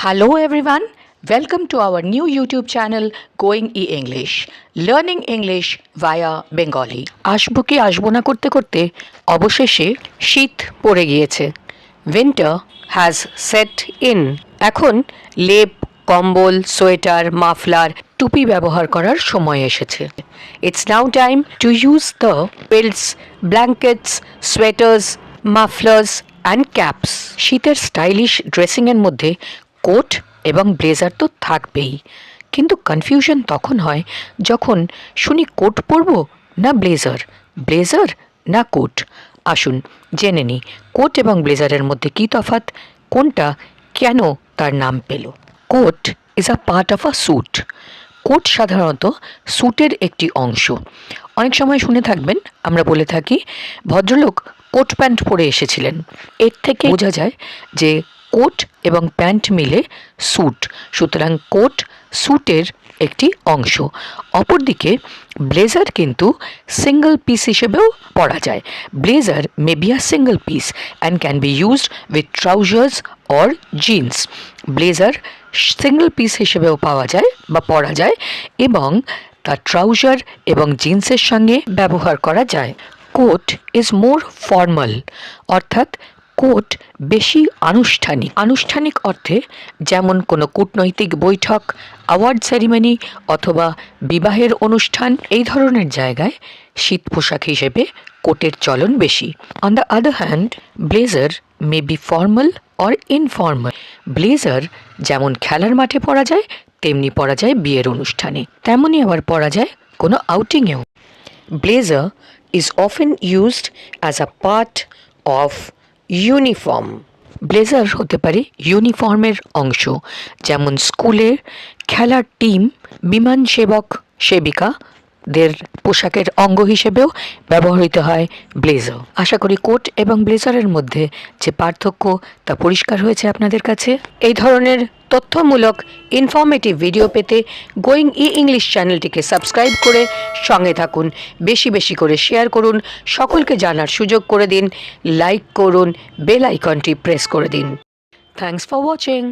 Hello everyone, welcome to our new YouTube channel Going E English, learning English via Bengali. আসব কি আসব না করতে করতে অবশেষে শীত পড়ে গিয়েছে। উইন্টার হ্যাজ সেট ইন এখন লেপ কম্বল সোয়েটার মাফলার টুপি ব্যবহার করার সময় এসেছে। It's now time to use the belts blankets sweaters mufflers and caps শীতের স্টাইলিশ ড্রেসিংয়ের মধ্যে কোট এবং ব্লেজার তো থাকবেই। কিন্তু কনফিউশন তখন হয় যখন শুনি কোট পরব না ব্লেজার ব্লেজার না কোট। আসুন, জেনে নিই কোট এবং ব্লেজারের মধ্যে কী তফাৎ, কোনটা কেন তার নাম পেল? Coat is a part of a suit coat সাধারণত স্যুটের একটি অংশ। অনেক সময় শুনে থাকবেন, আমরা বলে থাকি, ভদ্রলোক কোট প্যান্ট পরে এসেছিলেন। এর থেকে বোঝা যায় যে কোট এবং প্যান্ট মিলে স্যুট। সুতরাং কোট স্যুটের একটি অংশ। অপরদিকে ব্লেজার কিন্তু সিঙ্গল পিস হিসেবেও পরা যায়। Blazer may be a single piece and can be used with trousers or jeans. Blazer single piece হিসেবেও পাওয়া যায় বা পরা যায় এবং তার ট্রাউজার এবং জিন্সের সঙ্গে ব্যবহার করা যায়। কোট ইজ মোর ফর্মাল, অর্থাৎ কোট বেশি আনুষ্ঠানিক। আনুষ্ঠানিক অর্থে যেমন কোনো কূটনৈতিক বৈঠক, অ্যাওয়ার্ড সেরিমনি অথবা বিবাহের অনুষ্ঠান, এই ধরনের জায়গায় শীত পোশাক হিসেবে কোটের চলন বেশি। On the other hand blazer may be formal or informal blazer যেমন খেলার মাঠে পরা যায়, তেমনি পরা যায় বিয়ের অনুষ্ঠানে। তেমনই আবার পরা যায় কোনো আউটিংয়েও blazer is often used as a part of uniform. Blazer হতে পারে ইউনিফর্মের অংশ যেমন স্কুলের খেলার টিম বিমান সেবক সেবিকাদের পোশাকের অঙ্গ হিসেবেও ব্যবহৃত হয় ব্লেজার আশা করি কোট এবং ব্লেজারের মধ্যে যে পার্থক্য তা পরিষ্কার হয়েছে আপনাদের কাছে। এই ধরনের তথ্যমূলক ইনফরমেটিভ ভিডিও পেতে গোয়িং ই ইংলিশ চ্যানেলটিকে সাবস্ক্রাইব করে সঙ্গে থাকুন। বেশি বেশি করে শেয়ার করুন। সকলকে জানার সুযোগ করে দিন। লাইক করুন। বেল আইকনটি প্রেস করে দিন। Thanks for watching